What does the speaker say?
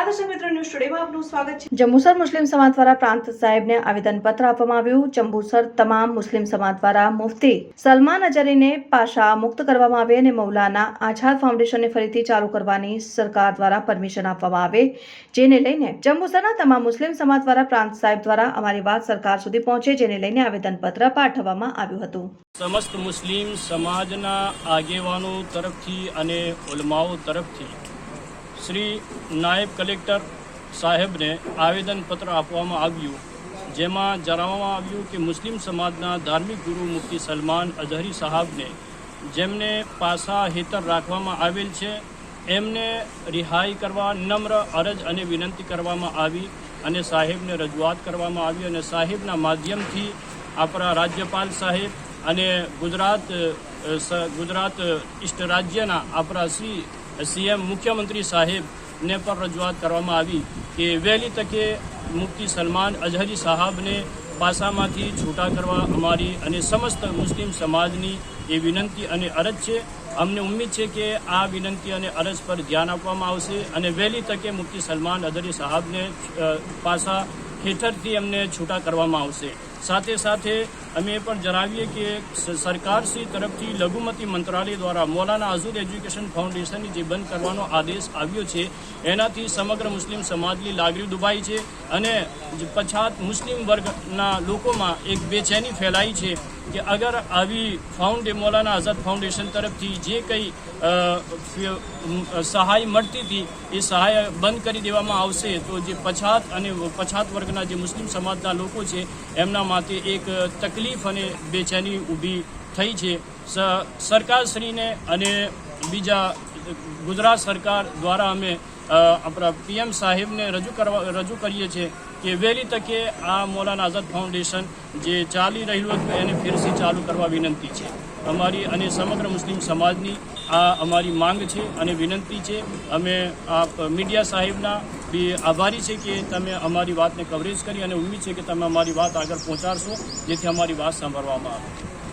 નમસ્કાર દર્શક મિત્રો ન્યૂઝ સ્ટુડિયોમાં આપનું સ્વાગત છે. જંબુસર મુસ્લિમ સમાજ દ્વારા પ્રાંત સાહેબને આવેદનપત્ર આપવામાં આવ્યું. જંબુસર તમામ મુસ્લિમ સમાજ દ્વારા મુફતી સલમાન અજરીને પાશા મુક્ત કરવામાં આવે અને મૌલાના આઝાદ ફાઉન્ડેશનને ફરીથી ચાલુ કરવાની સરકાર દ્વારા પરમિશન આપવામાં આવે જેને લઈને જંબુસરના તમામ મુસ્લિમ સમાજ દ્વારા પ્રાંત સાહેબ દ્વારા અમારી વાત સરકાર સુધી પહોંચે જેને લઈને આવેદનપત્ર પાઠવવામાં આવ્યું હતું. સમસ્ત મુસ્લિમ સમાજના આગેવાનો તરફથી અને ઉલમાઓ તરફથી શ્રી નાયબ કલેક્ટર સાહેબને આવેદનપત્ર આપવામાં આવ્યું, જેમાં જણાવવામાં આવ્યું કે મુસ્લિમ સમાજના ધાર્મિક ગુરુ મુફતી સલમાન અઝહરી સાહેબને જેમને પાસા હેતર રાખવામાં આવેલ છે, એમને રિહાઈ કરવા નમ્ર અરજ અને વિનંતી કરવામાં આવી અને સાહેબને રજૂઆત કરવામાં આવી અને સાહેબના માધ્યમથી આપણા રાજ્યપાલ સાહેબ અને ગુજરાત ગુજરાત ઇષ્ટ રાજ્યના આપણા શ્રી સીએમ મુખ્યમંત્રી સાહેબને પણ રજૂઆત કરવામાં આવી કે વહેલી તકે મુફતી સલમાન અઝહરી સાહેબને પાસામાંથી છૂટા કરવા અમારી અને સમસ્ત મુસ્લિમ સમાજની એ વિનંતી અને અરજ છે. અમને ઉમ્મીદ છે કે આ વિનંતી અને અરજ પર ધ્યાન આપવામાં આવશે અને વહેલી તકે મુફતી સલમાન અઝહરી સાહેબને પાસા હેઠળથી એમને છૂટા કરવામાં આવશે. સાથે સાથે અમે પણ જણાવીએ કે સરકારશ્રી તરફથી લઘુમતી મંત્રાલય દ્વારા મૌલાના આઝુદ એજ્યુકેશન ફાઉન્ડેશનની જે બંધ કરવાનો આદેશ આવ્યો છે, એનાથી સમગ્ર મુસ્લિમ સમાજની લાગણી દુભાઈ છે અને પછાત મુસ્લિમ વર્ગના લોકોમાં એક બેચેની ફેલાઈ છે કે અગર આવી ફાઉન્ડે, મૌલાના આઝાદ ફાઉન્ડેશન તરફથી જે કંઈ સહાય મળતી હતી, એ સહાય બંધ કરી દેવામાં આવશે તો જે પછાત અને પછાત વર્ગના જે મુસ્લિમ સમાજના લોકો છે, એમના માટે એક તકલીફ અને બેચેની ઊભી થઈ છે. સરકારશ્રીને અને બીજા ગુજરાત સરકાર દ્વારા અમે આપણા પીએમ સાહેબને રજૂ કરવા, રજૂ કરીએ છીએ. કે વહેલી તકે આ મૌલાના આઝાદ ફાઉન્ડેશન જે ચાલી રહ્યું હતું એને ફેરથી ચાલુ કરવા વિનંતી છે. અમારી અને સમગ્ર મુસ્લિમ સમાજની આ અમારી માંગ છે અને વિનંતી છે. અમે આ મીડિયા સાહેબના બી આભારી છે કે તમે અમારી વાતને કવરેજ કરી અને ઉમ્મીદ છે કે તમે અમારી વાત આગળ પહોંચાડશો, જેથી અમારી વાત સાંભળવામાં આવે.